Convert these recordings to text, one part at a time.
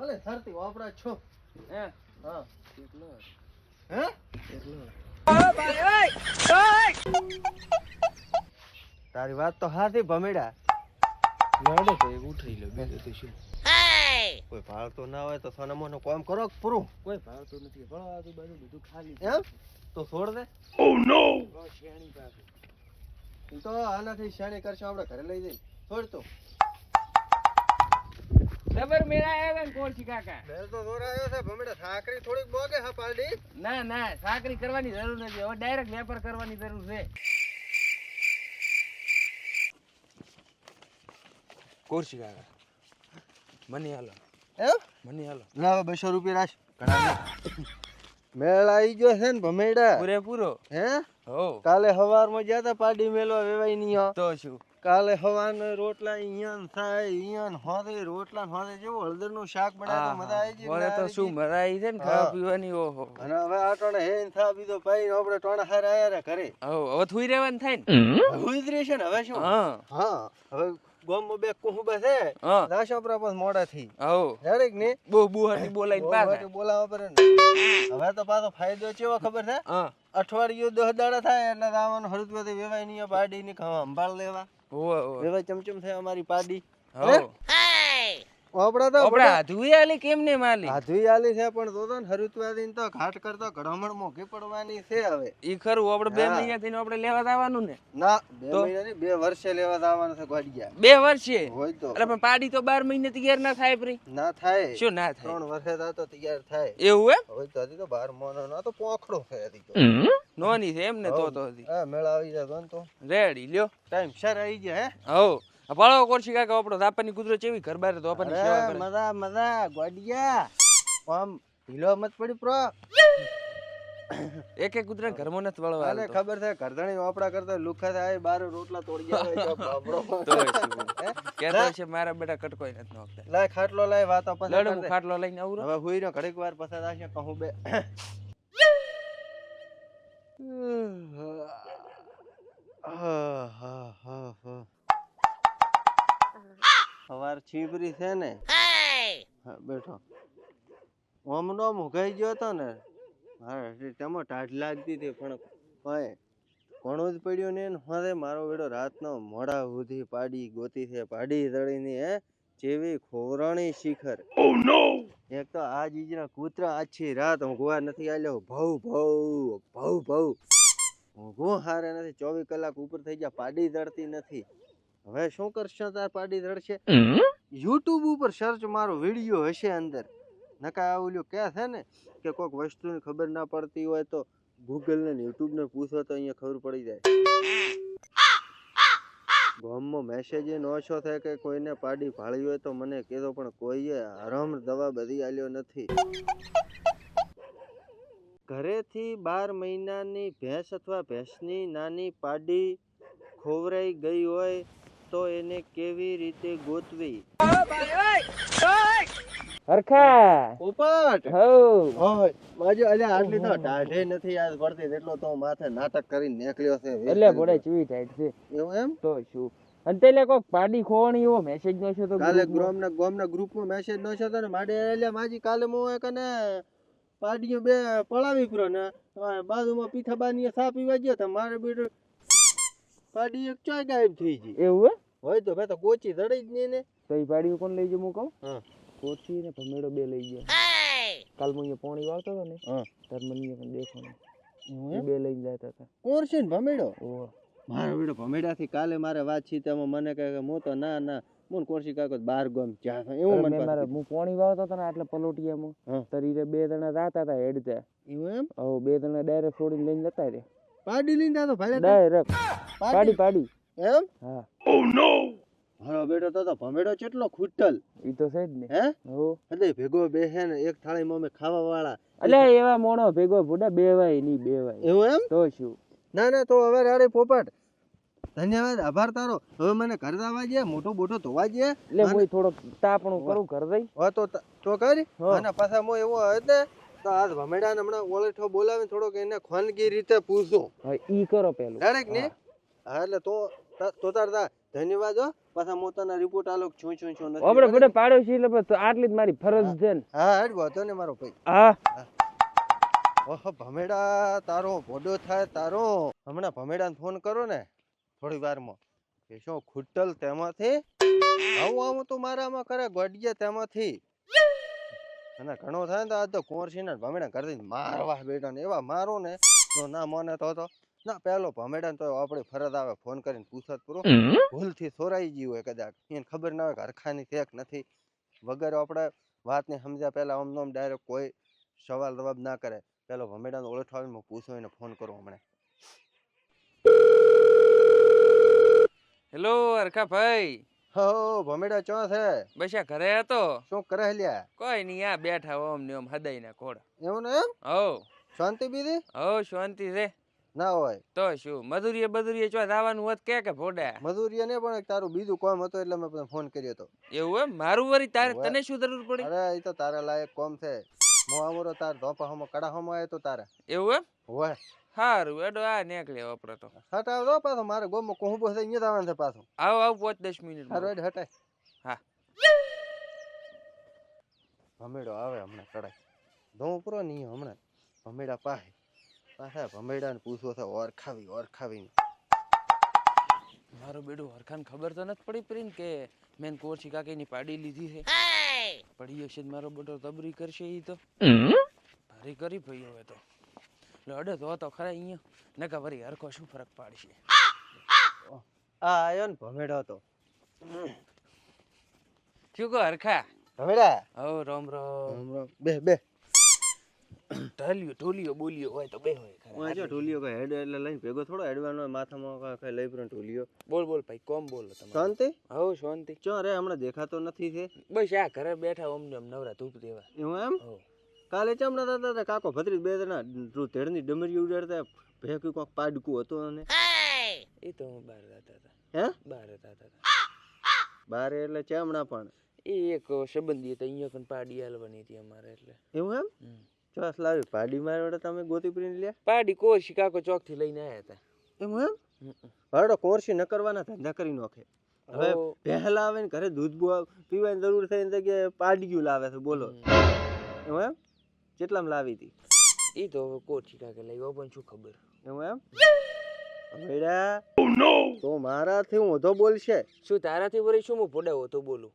ભલે ધરતી વાપરા છો. હે? હા. કેટલો હે? તારી વાત તો હાથી ભમેડા. લાડો તો એક ઉઠાઈ લો બે તો શું? કોઈ ભાળતો ના હોય તો સોનામાનું કામ કરો પૂરું? કોઈ ભાળતો નથી ભણો આજુબાજુ બધું ખાલી એમ? તો છોડ દે. બહુ શેણી પાસે. તો આનાથી શેણી કરશો આપણે ઘરે લઈ જઈ. છોડ તો. ખબર મેળા આવે ને કોળસી કાકા. મેલ તો દોરાયો છે ભમડે સાકરી થોડીક બોગે હા પાલડી. ના ના સાકરી કરવાની જરૂર નથી. હવે ડાયરેક્ટ વેપાર કરવાની જરૂર છે. કોળસી કાકા. મને હાલો. એ મને હાલો. લાવ બસો રૂપિયા રાખ. મેળ આવી ગયો છે ને ભમેડા. પૂરેપૂરો. હે? હો. કાલે સવારમાં ગયા હતા પાડી મેલવા વેવાય નહીં તો શું? કાલે હવાના રોટલા ઈયન થાય ઈયન હોદે રોટલા હોદે જેવો હળદરનું શાક બનાવે તો મજા આવી જાય ઓરે તો શું મજા આવી છે ને ખાવા પીવાની ઓહો. અને હવે આ ટોણે હે ને થા બીજો પાઈ આપણે ટોણા હાર આયા રે ઘરે. હો હવે થુઈ રહેવાનું થાય ને? થુઈ જ રહેશે ને હવે શું? હા. હા હવે ગોમો બે કુહુબા છે હા. રાશો આપણા મોડા થી. હો જાણે કે નહીં? બહુ બુહાટી બોલાઈ પાછા. બોલાવા પડે ને. હવે તો પાછો ફાયદો ચેવો ખબર છે? હા. અઠવાડિયું દહ દાડા થાય એટલે આવવાનું હળદવાથી વેવાય નહીં પાડી ની ખાવા સંભાળ લેવા. હોવે ઓવે ચમચમ થાય અમારી પાડી. હો? આપડા તો આપણે હાથવી આલી કેમ ને માલી? હાથવી આલી છે પણ તો તો ને તો ઘાટ કરતો ઘડામણ મોઘી પડવાની છે હવે. ઈ ખરું આપણે બે મહિના થઈને આપણે લેવા જવાનું ને? ના બે મહિના નહીં, બે વર્ષે લેવા જવાનું છે ગોડિયા. બે વર્ષે? હોય તો. અરે પણ પાડી તો બાર મહિને તૈયાર ના થાય પ્રી. ના થાય. શું ના થાય? ત્રણ વર્ષે થાય તો તૈયાર થાય. એવું એમ? હોય તો હજી તો બાર મહિનો ના તો પોખડો છે હજી તો. નોની છે એમ ને તો તો હજી. હા મેળા આવી જાય તો રેડી લ્યો. ટાઈમ સર આવી જાય હે? હો પાળો કોરસી કાકા? આપણો દાપાની કુદરત એવી ઘર બહાર તો આપણને સેવા કરે. મજા મજા ગોડિયા. આમ ઢીલો મત પડી પ્રો. એક એક કુતરા ઘરમાં નથી વળવા આને ખબર છે ઘરધણી વાપડા કરતા લુખા થાય બાર રોટલા તોડી આવે બાબડો તો શું છે. મારા બેટા કટકોઈ નથી નોખતા. લાય ખાટલો લાય વાતો લડ પછી હું ખાટલો લઈને આવું હવે હુઈ રહ્યો ઘડીક વાર પછી આશે કહું બે. સવાર છીપરી છે ને. બેઠો. ઓમ નો મુકાઈ ગયો હતો ને. હા તેમાં ટાઢ લાગતી હતી પણ હોય ઘણું જ પડ્યું ને. હવે મારો બેડો રાતનો મોડા સુધી પાડી ગોતી છે પાડી દળીની હે જેવી ખોરાણી શિખર. એક તો આ જીજના કૂતરા આછી રાત ઊંઘવા નથી આલ્યો. ભવ ભવ ભવ ભવ ઊંઘવું હારે નથી. ચોવીસ કલાક ઉપર થઈ ગયા પાડી દળતી નથી. હવે શું કરશો તાર પાડી રડશે? યુટ્યુબ ઉપર સર્ચ મારો વીડિયો હશે અંદર. નકા ઓલું કે છે ને કે કોઈક વસ્તુની ખબર ના પડતી હોય તો ગૂગલ ને યુટ્યુબ ને પૂછો તો અહીંયા ખબર પડી જાય. ગામમાં મેસેજ એ ઓછો થાય કે કોઈને પાડી ભાળી હોય તો મને કહેતો પણ કોઈએ હરામ દવા બધી આલ્યો નથી. ઘરેથી બાર મહિનાની ભેંસ અથવા ભેંસની નાની પાડી ખોવરાઈ ગઈ હોય તો એને કેવી રીતે ગોતવી? હરખા. પોપટ. હો માજો અલ્યા આટલી તો ટાઢે નથી યાદ પડતી એટલો તો માથે નાટક કરીને નીકળ્યો છે એટલે બોડે ચીવી ટાઈટ છે. એવું એમ? તો શું? અને કોક પાડી ખોવાની એવો મેસેજ નો છે તો કાલે group માં. ગ્રામના ગામના ગ્રુપમાં મેસેજ ન છે તો ને માડે એટલે માજી કાલે મો કને પાડીઓ બે પડાવી પ્રો ને બાજુમાં બાજુમાં પીઠાબાની સા પીવા ગયો તો મારે બેટો પાડી એક ચોય ગાયબ થઈ ગઈ. એવું હે? હોય તો ભાઈ તો કોચી રડી જ નહીં ને. તો એ પાડી કોણ લઈ જમું કહું? હા. કોચી ને ભમેડો બે લઈ ગયા. કાલ હું અહીંયા પોણી વાળતો હતો ને હા. તાર મને અહીંયા દેખો? બે લઈને જતા હતા. કોણ છે ને ભમેડો? ઓહો. મારો બેટો ભમેડાથી કાલે મારે વાતચીત એમાં મને કહે કે હું તો ના ના. મને કોરસી કાકો બાર ગમ ચા એવું મને મારે હું પોણી વાવતો હતો ને એટલે પલોટિયામાં હા. તરીરે બે જણા રાતા હતા હેડતા. એવું એમ? હવે બે જણા ડાયરેક્ટ છોડીને લઈને જતા રે પાડી લીધા તો ભલે ડાયરેક્ટ પાડી. પાડી એમ? હા. મારો બેટો તો તો ભમેડો કેટલો ખૂટલ. ઈ તો છે જ ને. હે? હો. એટલે ભેગો બેહે ને એક થાળીમાં અમે ખાવા વાળા એટલે એવા મોણો ભેગો ભૂડા બેવાય નહીં બેવાય. એવું એમ? તો શું? ના ના તો હવે રાડે પોપટ. ધન્યવાદ આભાર તારો. હવે મને ઘર દાવા જે મોટો બોટો ધોવા જે એટલે હું થોડોક તાપણું કરું ઘર દઈ હવે તો તો કરી. અને પાછા મો એવો ને તો આ ભમેડા હમણાં ઓલેઠો બોલાવીને થોડોક એને ખાનગી રીતે પૂછું. ઈ કરો પેલું. ડાયરેક્ટ ને? હા. એટલે તો તો તાર ધન્યવાદ હો. પાછા હું રિપોર્ટ આલો છું છું છું નથી આપણે બરાબર? બધે પાડોશી એટલે આટલી જ મારી ફરજ છે ને. હા હેડ વાંધો ને મારો ભાઈ. હા. ઓહો ભમેડા તારો ભોડો થાય તારો. હમણાં ભમેડાને ફોન કરો ને થોડી વારમાં. માં ખુટલ તેમાંથી. આવું આવું તો મારામાં કરે ગોડિયા તેમાંથી. અને ઘણો થાય ને તો આજ તો કોરસીને ભમેડા કરી મારવા બેઠા ને એવા મારો ને. તો ના મને તો તો. ના પેલો ભમેડા તો આપણી ફરજ આવે ફોન કરીને પૂછત પૂરો. ભૂલથી સોરાઈ ગયું હોય કદાચ. એને ખબર ના હોય કે હરખાની છે નથી. વગર આપણે વાતને સમજ્યા પહેલા આમ નોમ ડાયરેક્ટ કોઈ સવાલ જવાબ ના કરે. પેલો ભમેડાને ઓળખાવીને હું પૂછું એને ફોન કરું હમણાં. હેલો હરખા ભાઈ હો ભમેડા ચો છે? બસ ઘરે હતો. શું કરે લ્યા? કોઈ નહીં આ બેઠા ઓમ ને ઓમ હદાઈ ના ઘોડા એવું ને એમ? હો. શાંતિ બીજી? હો શાંતિ છે. ના હોય. તો શું મધુરીએ બધુરીએ ચો જવાનું હોત કે કે ભોડા? ને પણ તારું બીજું કોમ હતું એટલે મેં ફોન કર્યો તો. એવું એમ? મારું વરી તારે તને શું જરૂર પડી? અરે એ તો તારા લાયક કોમ છે. મો આમરો તાર ધોપા હમો કડા હમો આય તો તારે? એવું એમ? હોય સારું એડો આ નીકળે આપણે તો. હટાવ દો પાછો મારે ગોમો કોહું છે અહીંયા જ આવવાનું છે પાછો. આવો આવો પાંચ દસ મિનિટ હારું એડ હટાય. હા. ભમેડો આવે હમણાં કડાય ધો પૂરો નહીં હમણાં. ભમેડા પાહે. પાછા ભમેડા ને પૂછવો છે ઓરખાવી ઓરખાવી મારો બેડું હરખાન ખબર તો નથી પડી પ્રિન કે મેં કોરસી કાકીની પાડી લીધી છે. પડી હશે મારો બેટો તબરી કરશે ઈ તો. ભારી કરી ભાઈ હવે તો. લડે તો તો ખરા અહીંયા. નકા વરી હરખો શું ફરક પાડશે? આ આયો ને ભમેડો તો શું કહો હરખા? ભમેડા? હો રોમ રોમ. રોમ રામ. બે બે. ઢોલિયો ઢોલિયો બોલિયો હોય તો બે હોય ખરા જો ઢોલિયો કઈ હેડ એટલે લઈને ભેગો થોડો હેડવાનો માથામાં કઈ- લઈ પડે ઢોલિયો. બોલ બોલ ભાઈ કોમ બોલો તમે શાંતિ? હો શાંતિ. ચો રે હમણાં દેખાતો નથી છે. બસ આ ઘરે બેઠા ઓમ ને નવરા ધૂપ દેવા. એવું એમ? કાલે ચમડા દાદા હતા કાકો ભત્રી બે જણા ધેડની ડમરી ઉડાડતા ભેગું કોક પાડકું હતું અને એ તો હું બહાર જતા હતા. હે? બહાર જતા હતા. બારે એટલે ચમડા પણ. એ એક સંબંધી હતા અહીંયા પણ પાડી હાલવાની હતી અમારે એટલે. એવું એમ. ચોસ લાવી પાડી મારવાડે વડે તમે ગોતી પ્રિન્ટ લ્યા. પાડી કોઈ કાકો ચોકથી લઈને આયા હતા. એમ એમ. હરડો કોર્સી ન કરવાના ધંધા કરી નોખે. હવે પહેલા આવે ને ઘરે દૂધ બુઆ પીવાની જરૂર થઈ ને જગ્યાએ પાડ્યું લાવે છે બોલો. એમ એમ? કેટલામાં લાવી હતી એ તો હવે કોઈ શિકાકે લાવ્યો પણ શું ખબર. એમ એમ? ભઈડા તો મારાથી હું વધો બોલશે. શું તારાથી વળી શું હું ભોડાવો તો બોલું?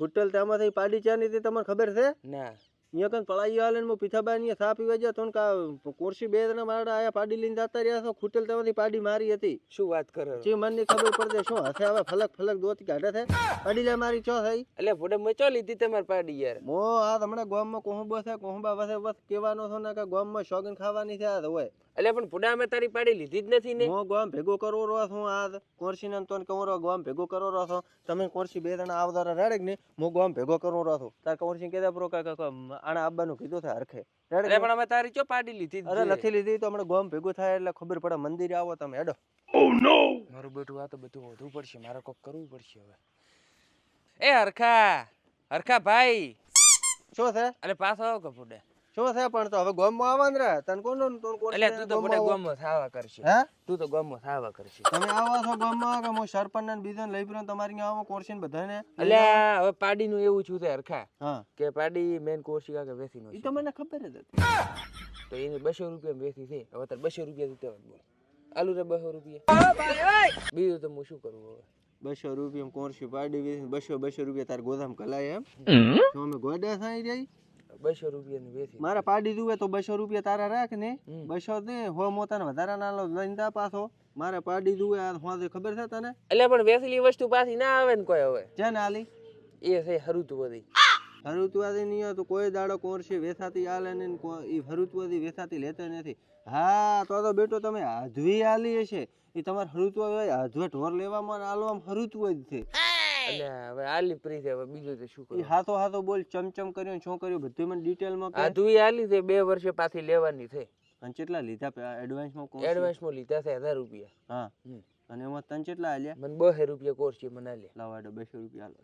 હોટલ ત્યાંમાંથી પાડી ચાની તે તમને ખબર છે? ના. અહીંયા કન પળાઈ આલે ને પીથાબાઈ અહીંયા સા પીવા ગયા તો કા કોરસી બે જણા મારા આયા પાડી લઈને જતા રહ્યા છો ખૂટેલ તમારી પાડી મારી હતી. શું વાત કરે? જે મનની ખબર પડશે શું હશે હવે ફલક ફલક દોતી કાઢે છે પાડી લે મારી ચો થઈ? એટલે ભોડે મેં ચો લીધી તમારી પાડી યાર? મો આ હમણાં ગામમાં કોહંબો છે કોહંબા વસે બસ કહેવાનો છો ને કે ગામમાં શોગન ખાવાની છે આ હોય. એટલે પણ પુડા અમે તારી પાડી લીધી જ નથી ને. હું ગામ ભેગો કરવો રહો છું આ કોરસી ને તો કહું રહો ગામ ભેગો કરવો રહો છો. તમે કોરસી બે જણા આવતા રેડે ને હું ગામ ભેગો કરવો રહો છું. તાર કોરસી કહેતા પ્રો કાકા આણા આવવાનું કીધું થાય હરખે. રેડે પણ અમે તારી ચો પાડી લીધી અરે નથી લીધી તો હમણાં ગામ ભેગો થાય એટલે ખબર પડે મંદિરે આવો તમે. હેડો. મારું બેટું આ તો બધું વધવું પડશે. મારે કોક કરવું પડશે હવે. એ હરખા હરખા ભાઈ. શું છે? અરે પાછો આવો કે ભોડા શું છે પણ તો હવે ગામમાં આવવાનું રે. તને કોનો તું કોણ એટલે તું તો ભોડા ગામમાં થાવા કરશે. હે? તું તો ગામમાં થાવા કરશે. તમે આવો છો ગામમાં કે હું સરપંચ ને બીજાને લઈ પડ્યો તમારી આવો કોર્સિન બધાને? એટલે હવે પાડીનું એવું છું તે હરખા કે પાડી મેન કોર્સિકા કે વેસી નો એ તો મને ખબર જ હતી. તો એને બસો રૂપિયા વેસી છે. હવે તાર બસો રૂપિયા દીધા બોલ. આલુ રે બસો રૂપિયા. બીજું તો હું શું કરું હવે? બસો રૂપિયા કોર્સી પાડી બસો બસો રૂપિયા તાર ગોદામ કલાય એમ. તો અમે ગોડા સાઈ રહી બસો રૂપિયાની વેચી. મારે પાડી દુવે તો બસો રૂપિયા તારા રાખ ને. બસો ને હો મોતાને વધારા ના લઈને પાછો. મારે પાડી દુવે આ હોદે ખબર છે તને? એટલે પણ વેચેલી વસ્તુ પાછી ના આવે ને કોઈ હવે. છે ને આલી? એ છે હરુતું બધી હરુતવાદી નહીં તો કોઈ દાડો કોરસી વેસાતી આલે ને એ હરુતવાદી વેસાતી લેતો નથી. હા તો તો બેટો તમે આધવી આલી હશે. એ તમારે હરુતવા હાધવે ઢોર લેવામાં આલવામાં હરુતવા જ છે. એટલે હવે આલી પ્રી છે હવે બીજું તો શું કરું? હાથો હાથો બોલ ચમચમ કર્યો શું કર્યું? બધું મને ડિટેલમાં આ કે ધુઈ આલી છે બે વર્ષે પાછી લેવાની છે. અને કેટલા લીધા એડવાન્સમાં કોર્સ એડવાન્સમાં લીધા છે 1000 રૂપિયા. હા. અને એમાં તન કેટલા આલ્યા? મને 2000 રૂપિયા કોર્સ છે મને આલ્યા. લાવા દો બસો રૂપિયા આલો.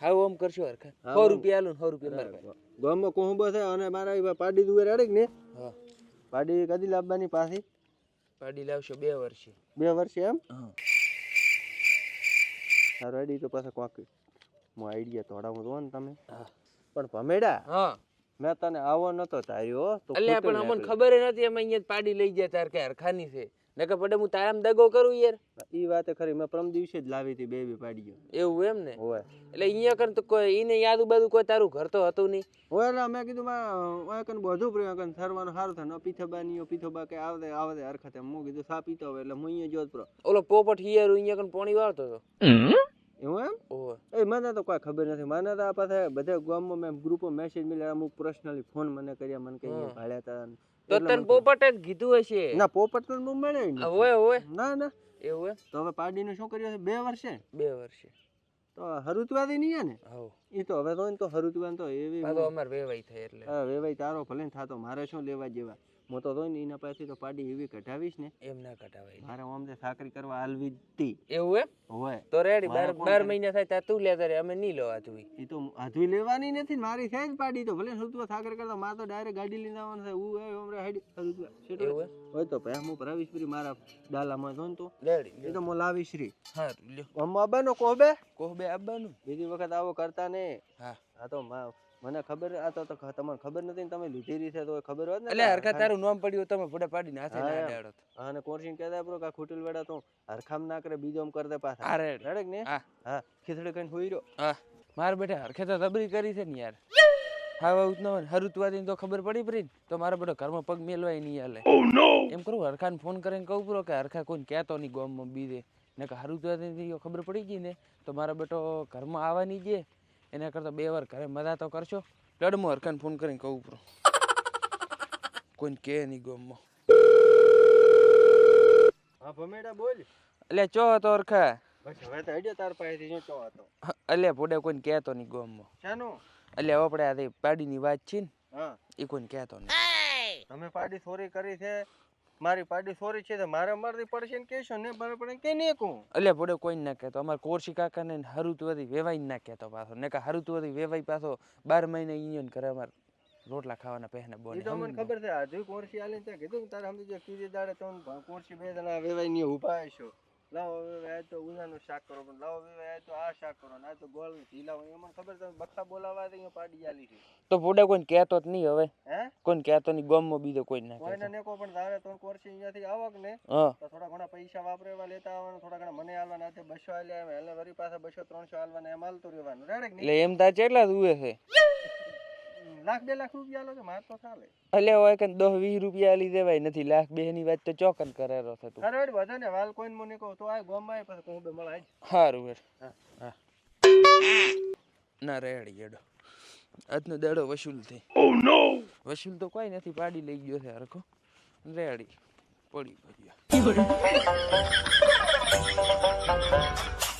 હા ઓમ કરશો હરખા? હા, સો ઓમ. રૂપિયા આલું સો રૂપિયા મારે. ગામમાં કોહંબો છે અને મારા પાડી દુવે રેડે કે ને? હા. પાડી કદી લાવવાની પાછી પાડી લાવશો બે વર્ષે. બે વર્ષે એમ? હા. તારો આઈડી તો પાછા કોક હું આઈડિયા તોડાવું તો ને તમે. પણ ભમેડા હા. મેં તને આવો નતો તાર્યો તો અલ્યા પણ અમને ખબર નથી અમે અહીંયા પાડી લઈ ગયા તાર કે હરખાની છે. નકર પડે હું તારામ દગો કરું યાર. ઈ વાત ખરી મેં પરમ દિવસે જ લાવી હતી બે બે પાડીઓ. એવું એમ ને? હોય. એટલે અહીંયા કર તો કોઈ ઈને યાદ બાજુ કોઈ તારું ઘર તો હતું નહીં. હોય એટલે મેં કીધું માં ઓય કન બધું પ્રિય કન સરવાનું સારું થાય ન પીથોબા નીયો પીથોબા કે આવે આવે હરખતે હું કીધું સા પીતો હોય એટલે હું અહીંયા જોત પ્રો. ઓલો પોપટ હિયર અહીંયા કન પોણી વાળતો હતો. એવું એમ? એ મને તો કોઈ ખબર નથી. મને તો પાસે બધા ગામમાં મેં ગ્રુપો મેસેજ મળ્યા અમુક પર્સનલી ફોન મને કર્યા મને કઈ ભાડ્યા હતા. તો તને પોપટે જ કીધું હશે? ના પોપટ તો હું મળે ય આ હોય હોય ના ના. એવું તો હવે પાડીનું શું કર્યું છે બે વર્ષે? બે વર્ષે. તો હરુતવાદી નહીં ને? એ તો હવે તો તો હરુતવાન તો એવી તો અમાર વેવાઈ થાય એટલે. હા વેવાઈ તારો ભલે થાતો મારે શું લેવા જેવા? હું તો ને એના પાસેથી તો પાડી એવી કઢાવીશ ને. એમ ના કઢાવાય. મારે આમ તે સાકરી કરવા હાલવી હતી એવું એમ? હોય. તો રેડી બાર બાર મહિના થાય ત્યાં તું લેતા રે અમે નહીં લેવા તું એ તો હાથવી લેવાની નથી મારી છે જ પાડી તો ભલે સુતવા સાકર કરતા મારે તો ડાયરેક્ટ ગાડી લઈને આવવાનું છે. હું એ હમણાં હાડી એવું હોય તો ભાઈ હું ભરાવીશ શ્રી મારા ડાલામાં જો ને તો. રેડી એ તો હું લાવી શ્રી હા લ્યો. અમ્મા અબાનો કોબે કોહબે બે બીજી વખત આવો કરતા ને હા. આ તો મા- મને ખબર આ તો તો તમને ખબર નથી ને તમે લીધી રહી છે તો ખબર હોત ને એટલે હરખા તારું નામ પડ્યું તમે ફોટા પાડીને હાથે ના અડાડો અને કોરસિંગ કહેતા બ્રો કે આ ખૂટેલ વેડા તો હરખામ ના કરે બીજો આમ કરતા પાછા. અરે રડક ને હા. હા ખીચડી કઈ હોઈ રહ્યો. હા. માર બેટા હરખે તો દબરી કરી છે ને યાર. હા વાવ ન હોય. હરુતવાદી તો ખબર પડી પડી તો મારા બેટો ઘરમાં પગ મેલવાય નહીં હાલે. એમ કરું હરખાને ફોન કરીને કહું પૂરો કે હરખા કોઈને કહેતો નહીં ગોમમાં બીજે. ને કે હરુતવાદી ખબર પડી ગઈ ને. તો મારા બેટો ઘરમાં આવવાની જે એના કરતાં બે વાર ઘરે મજા તો કરશો. લડમો હરખાને ફોન કરીને કહું પૂરો કોઈને કહે નહીં ગામમાં હા ભમેડા બોલ. એટલે ચો હતો હરખા? બસ હવે તો હડ્યો તાર પાસેથી શું ચો હતો. એટલે ભોડે કોઈને કહેતો નહીં ગામમાં શાનું? એટલે આપણે આ પાડીની વાત છે ને હા. એ કોઈને કહેતો નહીં. તમે પાડી સોરી કરી છે. મારી પાડી સોરી છે તો મારે મારથી પડશે ને કહેશો ને? બરાબર પડે કે નહીં કહું. એટલે પડે કોઈ ના કહેતો. અમારે કોરસી કાકાને હરુતવાદી વેવાઈ ના કહેતો પાછો. ને કે હરુતવાદી વેવાઈ પાછો બાર મહિને યુનિયન કરે અમારે રોટલા ખાવાના પહેને બોલે તો મને ખબર છે આજે કોરસી આલે ત્યાં કીધું તારે સમજી જો કીધી દાડે તો કોરસી બે જણા વેવાઈ ની ઊભા હશો. લાવો વેવાઈ તો ઉનાનું શાક કરો પણ લાવો વેવાઈ તો આ શાક કરો ના તો ગોળ ઢીલા હોય એમાં ખબર તમે બખા બોલાવા તો અહીંયા પાડી આલી છે. તો પોડે કોઈને કહેતો જ નહીં હવે. હે? કોઈને કહેતો નહીં ગમમાં બીજો કોઈ ના કોઈને ને નેકો પણ તારે તો કોરસી અહીંયાથી આવક ને તો થોડા ઘણા પૈસા વાપરેવા લેતા આવવાનું થોડા ઘણા મને આલવાના છે બસો હાલ્યા એમ એટલે વરી પાસે બસો ત્રણસો હાલવાના એમ હાલતું રહેવાનું રેડે એટલે એમ તાર કેટલા દુએ છે? લાખ બે લાખ રૂપિયા લો કે માર તો ચાલે. એટલે હોય કે દસ વીસ રૂપિયા આલી દેવાય નથી લાખ બે ની વાત તો ચોકન કરેલો છે તું. અરે વધે ને વાલ કોઈને મને કહો તો આ ગોમ પર પછી કહું બે મળે આજ સારું હેડ. હા. હા. ના રેડી હેડો. આજનો દાડો વસૂલ થઈ. વસૂલ તો કોઈ નથી પાડી લઈ ગયો છે હરખો. રેડી. પડી પડ્યો